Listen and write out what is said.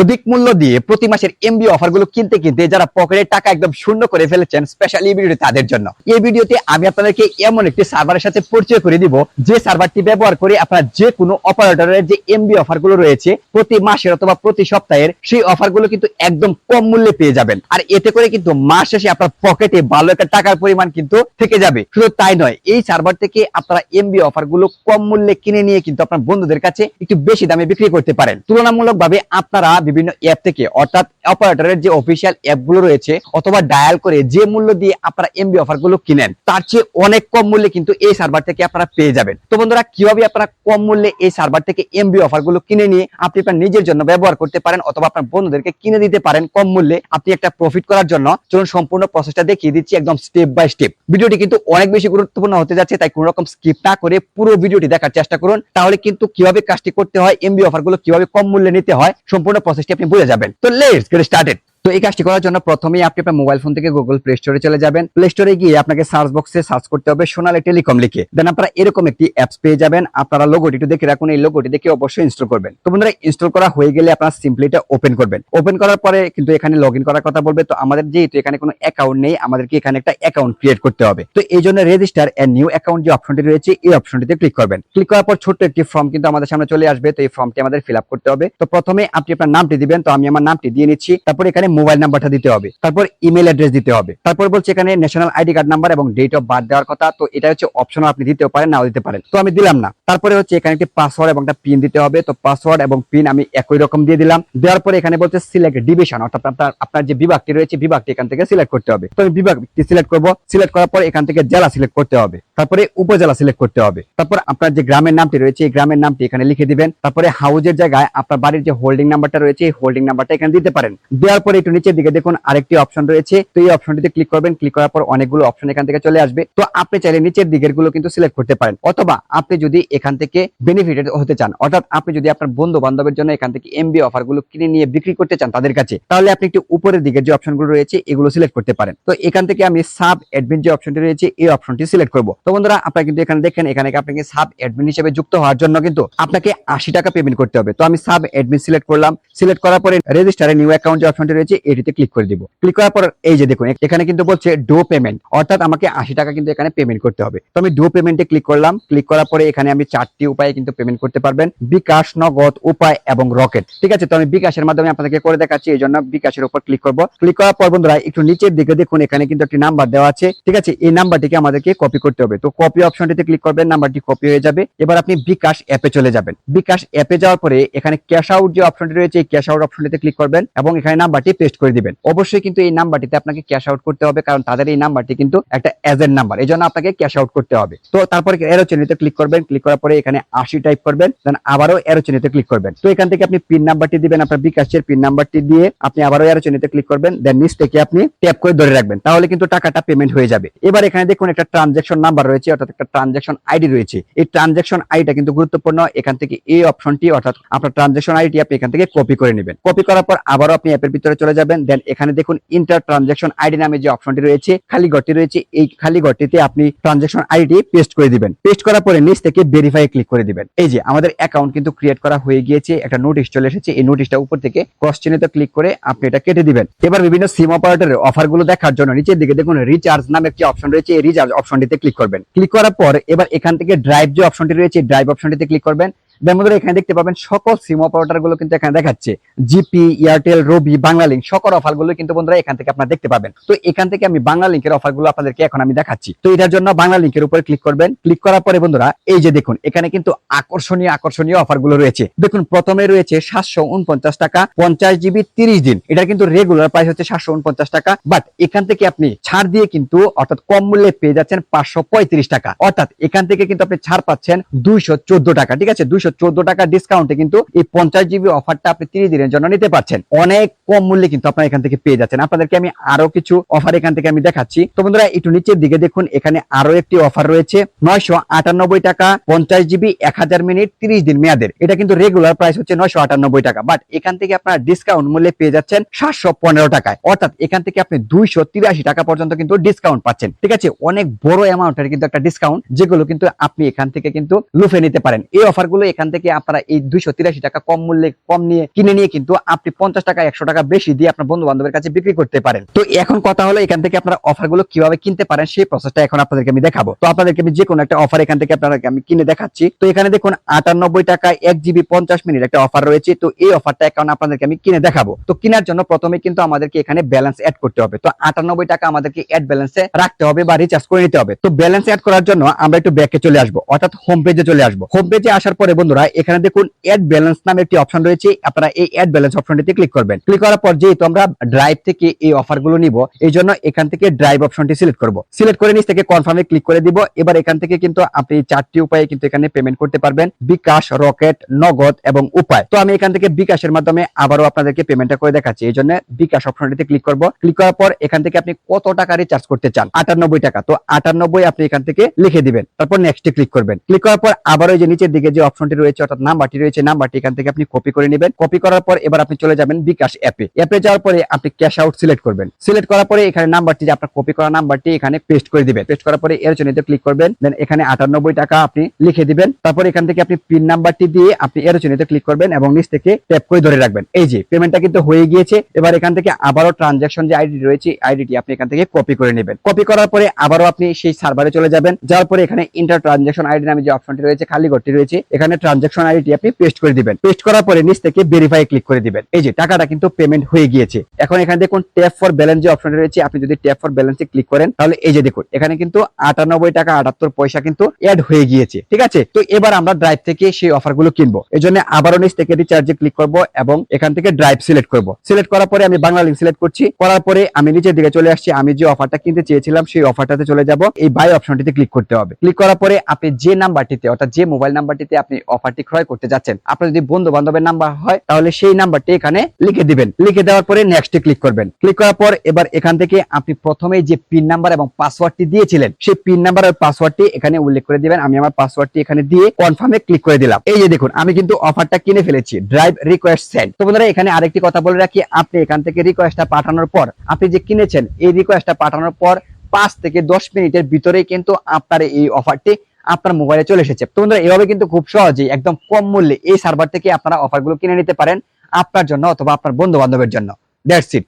অধিক মূল্য দিয়ে প্রতি মাসের এমবি অফারগুলো কিনতে কিনতে যারা পকেটের টাকা একদম শূন্য করে ফেলেছেন স্পেশালি এই ভিডিওটি তাদের জন্য। এই ভিডিওতে আমি আপনাদেরকে এমন একটি সার্ভারের সাথে পরিচয় করে দিব, যে সার্ভারটি ব্যবহার করে আপনারা যে কোনো অপারেটরের যে এমবি অফারগুলো রয়েছে, প্রতি মাসের অথবা প্রতি সপ্তাহের সেই অফারগুলো কিন্তু একদম কম মূল্যে পেয়ে যাবেন। আর এতে করে কিন্তু মাস শেষে আপনার পকেটে ভালো একটা টাকার পরিমাণ কিন্তু থেকে যাবে। শুধু তাই নয়, এই সার্ভার থেকে আপনারা এমবি অফারগুলো কম মূল্যে কিনে নিয়ে কিন্তু আপনার বন্ধুদের কাছে একটু বেশি দামে বিক্রি করতে পারেন। তুলনামূলকভাবে আপনারা বিভিন্ন অ্যাপ থেকে, অর্থাৎ অপারেটরের যে অফিসিয়াল অ্যাপগুলো রয়েছে, অথবা ডায়াল করে যে মূল্য দিয়ে আপনারা এমবি অফারগুলো কিনেন, তার চেয়ে অনেক কম মূল্যে কিন্তু এই সার্ভার থেকে আপনারা পেয়ে যাবেন। তো বন্ধুরা, কীভাবে আপনারা কম মূল্যে এই সার্ভার থেকে এমবি অফারগুলো কিনে নিয়ে আপনি আপনার নিজের জন্য ব্যবহার করতে পারেন, অথবা আপনার বন্ধুদেরকে কিনে দিতে পারেন কম মূল্যে, আপনি একটা প্রফিট করার জন্য, চলুন সম্পূর্ণ প্রসেসটা দেখিয়ে দিচ্ছি একদম স্টেপ বাই স্টেপ ভিডিওটি কিন্তু অনেক বেশি গুরুত্বপূর্ণ হতে যাচ্ছে, তাই কোনো রকম স্কিপ না করে পুরো ভিডিওটি দেখার চেষ্টা করুন। তাহলে কিন্তু কীভাবে কাজটি করতে হয় এমবি অফারগুলো কীভাবে কম মূল্যে নিতে হয়, সম্পূর্ণ প্রসেসটি আপনি বুঝে যাবেন। তো লেটস গেট স্টার্টেড তো এই কাজটি করার জন্য প্রথমেই আপনি আপনার মোবাইল ফোন থেকে গুগল প্লে স্টোরে চলে যাবেন। প্লে স্টোরে গিয়ে আপনাকে সার্চ বক্সে সার্চ করতে হবে, সোনালী টেলিকম লিখে। দেন আপনারা এরকম একটি অ্যাপস পেয়ে যাবেন। আপনারা লোগোটি একটু দেখে রাখুন, এই লোগোটি দেখে অবশ্যই ইনস্টল করবেন। তো বন্ধুরা ইনস্টল করা হয়ে গেলে আপনারা সিম্পলি এটা ওপেন করবেন। ওপেন করার পরে কিন্তু এখানে লগ করার কথা বলবে। তো আমাদের যেহেতু এখানে কোনো অ্যাকাউন্ট নেই, আমাদেরকে এখানে একটা অ্যাকাউন্ট ক্রিয়েট করতে হবে। তো এই জন্য রেজিস্টার এন্ড নিউ অ্যাকাউন্ট যে অপশনটি রয়েছে, এই অপশনটিতে ক্লিক করবেন। ক্লিক করার পর ছোট্ট একটি ফর্ম কিন্তু আমাদের সামনে চলে আসবে। তো এই ফর্মটি আমাদের ফিল আপ করতে হবে। তো প্রথমে আপনি আপনার নামটি দিবেন। তো আমি আমার নামটি দিয়ে নিচ্ছি। তারপর এখানে মোবাইল নাম্বারটা দিতে হবে। তারপর ইমেল অ্যাড্রেস দিতে হবে। তারপর বলছে এখানে ন্যাশনাল আইডি কার্ড নাম্বার এবং ডেট অফ বার্থ দেওয়ার কথা। তো এটা হচ্ছে অপশন আপনি দিতেও পারেন, নাও দিতে পারেন। তো আমি দিলাম না। তারপরে হচ্ছে এখানে একটি পাসওয়ার্ড এবং একটা পিন দিতে হবে। তো পাসওয়ার্ড এবং পিন আমি একই রকম দিয়ে দিলাম। দেওয়ার পরে এখানে বলছে সিলেক্ট ডিভিশন অর্থাৎ আপনার আপনার যে বিভাগটি রয়েছে, বিভাগটি এখান থেকে সিলেক্ট করতে হবে। তো আমি বিভাগটি সিলেক্ট করব। সিলেক্ট করার পর এখান থেকে জেলা সিলেক্ট করতে হবে। তারপরে উপজেলা সিলেক্ট করতে হবে। তারপর আপনার যে গ্রামের নামটি রয়েছে, এই গ্রামের নামটি এখানে লিখে দিবেন। তারপরে হাউজের জায়গায় আপনার বাড়ির যে হোল্ডিং নাম্বারটা রয়েছে, এই হোল্ডিং নাম্বারটা এখানে দিতে পারেন। দেওয়ার পরে একটু নিচের দিকে দেখুন, আরেকটি অপশন রয়েছে। তো এই অপশনটিতে ক্লিক করবেন ক্লিক করার পর অনেকগুলো অপশন এখান থেকে চলে আসবে। তো আপনি চাইলে নিচের দিকেরগুলো কিন্তু সিলেক্ট করতে পারেন। অথবা আপনি যদি এখান থেকে বেনিফিটেড হতে চান, অর্থাৎ আপনি যদি আপনার বন্ধু বান্ধবের জন্য এখান থেকে এমবি অফারগুলো কিনে নিয়ে বিক্রি করতে চান তাদের কাছে, তাহলে আপনি একটু উপরের দিকের যে অপশনগুলো রয়েছে, এগুলো সিলেক্ট করতে পারেন। তো এখান থেকে আমি সাব অ্যাডমিন যে অপশনটি রয়েছে, এই অপশনটি সিলেক্ট করব। তো বন্ধুরা, আপনারা কিন্তু এখানে দেখেন, এখানে আপনাকে সাব অ্যাডমিন হিসেবে যুক্ত হওয়ার জন্য কিন্তু আপনাকে আশি টাকা পেমেন্ট করতে হবে। তো আমি সাব অ্যাডমিন সিলেক্ট করলাম। সিলেক্ট করার পরে রেজিস্টারে নিউ অ্যাকাউন্ট যে অপশনটি রয়েছে এটিতে ক্লিক করে দিব। ক্লিক করার পর এই যে দেখুন এখানে কিন্তু বলছে ডো পেমেন্ট অর্থাৎ আমাকে আশি টাকা কিন্তু এখানে পেমেন্ট করতে হবে। তো আমি ডো পেমেন্টে ক্লিক করলাম। ক্লিক করার পরে এখানে আমি চারটি উপায়ে কিন্তু পেমেন্ট করতে পারবেন। বিকাশ, নগদ, উপায় এবং রকেট। ঠিক আছে? তো আমি বিকাশের মাধ্যমে আপনাদেরকে করে দেখাচ্ছি, এই জন্য বিকাশের উপর ক্লিক করব। ক্লিক করার পর বন্ধুরা, একটু নিচের দিকে দেখুন, এখানে কিন্তু একটি নাম্বার দেওয়া আছে। ঠিক আছে? এই নাম্বারটিকে আমাদেরকে কপি করতে হবে। তো কপি অপশনটিতে ক্লিক করবেন নাম্বারটি কপি হয়ে যাবে। এবার আপনি বিকাশ অ্যাপে চলে যাবেন। বিকাশ অ্যাপে যাওয়ার পরে এখানে ক্যাশ আউট যে অপশনটি রয়েছে, এই ক্যাশ আউট অপশনটিতে ক্লিক করবেন এবং এখানে নাম্বারটি পেস্ট করে দিবেন। অবশ্যই কিন্তু এই নাম্বারটিতে আপনাকে ক্যাশ আউট করতে হবে, কারণ তাদের এই নাম্বারটি কিন্তু একটা এজেন্ট নাম্বার এই জন্য আপনাকে ক্যাশ আউট করতে হবে। তো তারপরে এরো চিহ্নিতে ক্লিক করবেন ক্লিক করার পরে এখানে আশি টাইপ করবেন দেন আবারও এরো চিহ্নিতে ক্লিক করবেন। তো এখান থেকে আপনি পিন নাম্বারটি দিবেন, আপনার বিকাশের পিন নাম্বারটি দিয়ে আপনি আবারও এরো চিহ্নিতে ক্লিক করবেন দেন নিচ থেকে আপনি ট্যাপ করে ধরে রাখবেন, তাহলে কিন্তু টাকাটা পেমেন্ট হয়ে যাবে। এবার এখানে দেখুন একটা ট্রানজাকশন নাম্বার রয়েছে, অর্থাৎ একটা ট্রানজাকশন আইডি রয়েছে। এই ট্রানজাকশন আইডিটা কিন্তু গুরুত্বপূর্ণ, এখান থেকে এই অপশনটি অর্থাৎ আপনার ট্রানজাকশন আইডি আপনি এখান থেকে কপি করে নেবেন। কপি করার পর আবারও আপনি অ্যাপের ভিতরে চলে যাবেন। দেন এখানে দেখুন ইন্টার ট্রানজাকশন আইডি নামে যে অপশনটি রয়েছে, খালি ঘরটি রয়েছে, এই খালি ঘরটিতে আপনি ট্রানজাকশন আইডি পেস্ট করে দিবেন। পেস্ট করার পরে নিচ থেকে ভেরিফাই ক্লিক করে দিবেন। এই যে আমাদের অ্যাকাউন্ট কিন্তু ক্রিয়েট করা হয়ে গিয়েছে, একটা নোটিশ চলে এসেছে, এই নোটিশটা উপর থেকে ক্রস চিহ্নিত ক্লিক করে আপনি এটা কেটে দিবেন। এবার বিভিন্ন সিম অপারেটরের অফারগুলো দেখার জন্য নিচের দিকে দেখুন রিচার্জ নামে একটি অপশন রয়েছে, এই রিচার্জ অপশনটিতে ক্লিক করবেন। ক্লিক করার পর এবার এখান থেকে ড্রাইভ যে অপশনটি রয়েছে ড্রাইভ অপশনটিতে ক্লিক করবেন। দেন বন্ধুরা, এখানে দেখতে পাবেন সকল সিম অপারেটরগুলো কিন্তু এখানে দেখাচ্ছে। জিপি, এয়ারটেল, রবি বাংলালিঙ্ক সকল অফারগুলো কিন্তু বন্ধুরা এখান থেকে আপনারা দেখতে পাবেন। তো এখান থেকে আমি বাংলালিঙ্কের অফারগুলো আপনাদেরকে এখন আমি দেখাচ্ছি। তো এটার জন্য বাংলা লিঙ্কের উপরে ক্লিক করবেন। ক্লিক করার পরে বন্ধুরা, এই যে দেখুন, এখানে কিন্তু আকর্ষণীয় আকর্ষণীয় অফারগুলো রয়েছে। দেখুন, প্রথমে রয়েছে সাতশো উনপঞ্চাশ টাকা, পঞ্চাশ জিবি তিরিশ দিন। এটা কিন্তু রেগুলার প্রাইস হচ্ছে সাতশো উনপঞ্চাশ টাকা। বাট এখান থেকে আপনি ছাড় দিয়ে কিন্তু, অর্থাৎ কম মূল্যে পেয়ে যাচ্ছেন পাঁচশো পঁয়ত্রিশ টাকা। অর্থাৎ এখান থেকে কিন্তু আপনি ছাড় পাচ্ছেন দুইশো চোদ্দ টাকা। ঠিক আছে? দুইশো চোদ্দ টাকা ডিসকাউন্টে কিন্তু এই পঞ্চাশ জিবি অফারটা আপনি তিরিশ দিনের জন্য নিতে পারছেন। অনেক কম মূল্যে কিন্তু আপনারা এখান থেকে পেয়ে যাচ্ছেন। আপনাদেরকে আমি আরও কিছু অফার এখান থেকে আমি দেখাচ্ছি। তো বন্ধুরা, একটু নিচের দিকে দেখুন, এখানে আরও একটি অফার রয়েছে। নয়শো আটানব্বই টাকা, পঞ্চাশ জিবি এক হাজার মিনিট তিরিশ দিন মেয়াদের। এটা কিন্তু রেগুলার প্রাইস হচ্ছে নয়শো আটানব্বই টাকা। বাট এখান থেকে আপনারা ডিসকাউন্ট মূল্যে পেয়ে যাচ্ছেন সাতশো পনেরো টাকায়। অর্থাৎ এখান থেকে আপনি দুইশো তিরাশি টাকা পর্যন্ত কিন্তু ডিসকাউন্ট পাচ্ছেন। ঠিক আছে? অনেক বড় অ্যামাউন্টের কিন্তু একটা ডিসকাউন্ট যেগুলো কিন্তু আপনি এখান থেকে কিন্তু লুফে নিতে পারেন। এই অফারগুলো এখান থেকে আপনারা এই দুইশো তিরাশি টাকা কম মূল্যে, কম নিয়ে কিনে নিয়ে কিন্তু আপনি পঞ্চাশ টাকা, একশো টাকা বেশি দিয়ে আপনার বন্ধু বান্ধবের কাছে বিক্রি করতে পারেন। তো এখন কথা হলো এখান থেকে আপনারা অফারগুলো কীভাবে কিনতে পারেন সেই প্রসেসটা এখন আপনাদেরকে আমি দেখাবো। তো আপনাদেরকে আমি যে কোনো একটা অফার এখান থেকে আপনাদেরকে আমি কিনে দেখাচ্ছি। তো এখানে দেখুন আটানব্বই টাকা, এক জিবি পঞ্চাশ মিনিট একটা অফার রয়েছে। তো এই অফারটা এখন আপনাদেরকে আমি কিনে দেখাবো। তো কেনার জন্য প্রথমে কিন্তু আমাদেরকে এখানে ব্যালেন্স অ্যাড করতে হবে। তো আটানব্বই টাকা আমাদেরকে অ্যাড ব্যালেন্সে রাখতে হবে বা রিচার্জ করে নিতে হবে। তো ব্যালেন্স অ্যাড করার জন্য আমরা একটু ব্যাকে চলে আসব। অর্থাৎ হোম পেজে চলে আসব। হোম পেজে আসার পরে বন্ধুরা, এখানে দেখুন অ্যাড ব্যালেন্স নামে একটি অপশন রয়েছে। আপনারা এই অ্যাড ব্যালেন্স অপশনটিতে ক্লিক করবেন। ক্লিক করার পর যেহেতু আমরা ড্রাইভ থেকে এই অফারগুলো নিব, এই জন্য এখান থেকে ড্রাইভ অপশনটি সিলেক্ট করব। সিলেক্ট করে নিচ থেকে কনফার্মে ক্লিক করে দিব। এবার এখান থেকে কিন্তু আপনি চারটি উপায়ে কিন্তু এখানে পেমেন্ট করতে পারবেন। বিকাশ রকেট নগদ এবং উপায়। তো আমি এখান থেকে বিকাশের মাধ্যমে আবারও আপনাদেরকে পেমেন্টটা করে দেখাচ্ছি। এই জন্য বিকাশ অপশনটিতে ক্লিক করব। ক্লিক করার পর এখান থেকে আপনি কত টাকা রিচার্জ করতে চান? আটানব্বই টাকা। তো আটানব্বই আপনি এখান থেকে লিখে দিবেন। তারপর নেক্সটে ক্লিক করবেন। ক্লিক করার পর আবারও যে নিচের দিকে যে অপশনটি রয়েছে, অর্থাৎ নাম্বারটি রয়েছে, নাম্বারটি এখান থেকে আপনি কপি করে নেবেন। কপি করার পর এবার আপনি চলে যাবেন বিকাশ অ্যাপে। অ্যাপে যাওয়ার পরে আপনি ক্যাশ আউট সিলেক্ট করবেন। সিলেক্ট করার পরে এখানে নাম্বারটি যে আপনার কপি করা নাম্বারটি এখানে পেস্ট করে দিবেন। পেস্ট করার পরে এর জন্য ক্লিক করবেন। দেন এখানে আটানব্বই টাকা আপনি লিখে দিবেন। তারপর এখান থেকে আপনি পিন নাম্বারটি দিয়ে আপনি এর জন্য ক্লিক করবেন এবং নিচ থেকে ট্যাপ করে ধরে রাখবেন। এই যে পেমেন্টটা কিন্তু হয়ে গিয়েছে। এবার এখান থেকে আবারও ট্রানজাকশন যে আইডি রয়েছে আইডিটি আপনি এখান থেকে কপি করে নেবেন। কপি করার পরে আবারও আপনি সেই সার্ভারে চলে যাবেন। যাওয়ার পরে এখানে ইন্টার ট্রানজাকশন আইডি নামে যে অপশনটি রয়েছে, খালি ঘরটি রয়েছে, এখানে ট্রানজাকশন আইডিটি আপনি পেস্ট করে দিবেন। পেস্ট করার পরে নিচ থেকে ভেরিফাই ক্লিক করে দিবেন। এই যে, টাকাটা কিন্তু পেমেন্ট হয়ে গিয়েছে। এখন এখানে দেখুন ট্যাপ ফর ব্যালেন্স যে অপশনটি রয়েছে, আপনি যদি ট্যাপ ফর ব্যালেন্সে ক্লিক করেন, তাহলে এই যে দেখুন, এখানে কিন্তু আটানব্বই টাকা আটাত্তর পয়সা কিন্তু অ্যাড হয়ে গিয়েছে। ঠিক আছে? তো এবার আমরা ড্রাইভ থেকে সেই অফারগুলো কিনবো। এই জন্য আবারও নিচ থেকে রিচার্জে ক্লিক করব এবং এখান থেকে ড্রাইভ সিলেক্ট করব। সিলেক্ট করার পরে আমি বাংলা লিঙ্ক সিলেক্ট করছি। করার পরে আমি নিচের দিকে চলে আসছি। আমি যে অফারটা কিনতে চেয়েছিলাম, সেই অফারটাতে চলে যাব। এই বাই অপশনটিতে ক্লিক করতে হবে। ক্লিক করার পরে আপনি যে নাম্বারটিতে অর্থাৎ যে মোবাইল নাম্বারটিতে আপনি অফারটি ক্রয় করতে যাচ্ছেন। আপনার যদি বন্ধু বান্ধবের নাম্বার হয়, তাহলে সেই নাম্বারটি এখানে লিখে দিবেন। লিখে দেওয়ার পরে নেক্সটে ক্লিক করবেন। ক্লিক করার পর এবার এখান থেকে আপনি প্রথমে যে পিন নাম্বার এবং পাসওয়ার্ডটি দিয়েছিলেন, সেই পিন নাম্বার আর পাসওয়ার্ডটি এখানে উল্লেখ করে দিবেন। আমি আমার পাসওয়ার্ডটি এখানে দিয়ে কনফার্মে ক্লিক করে দিলাম। এই যে দেখুন, আমি কিন্তু অফারটা কিনে ফেলেছি ড্রাইভ রিকোয়েস্ট সেন্ড তো বন্ধুরা, এখানে আরেকটি কথা বলে রাখি, আপনি এখান থেকে রিকোয়েস্টটা পাঠানোর পর, আপনি যে কিনেছেন, এই রিকোয়েস্টটা পাঠানোর পর পাঁচ থেকে দশ মিনিটের ভিতরেই কিন্তু আপনার এই অফারটি আপনার মোবাইলে চলে এসেছে। তো বন্ধুরা, এভাবে কিন্তু খুব সহজেই, একদম কম মূল্যে এই সার্ভার থেকে আপনারা অফারগুলো কিনে নিতে পারেন আপনার জন্য অথবা আপনার বন্ধু বান্ধবের জন্য। That's it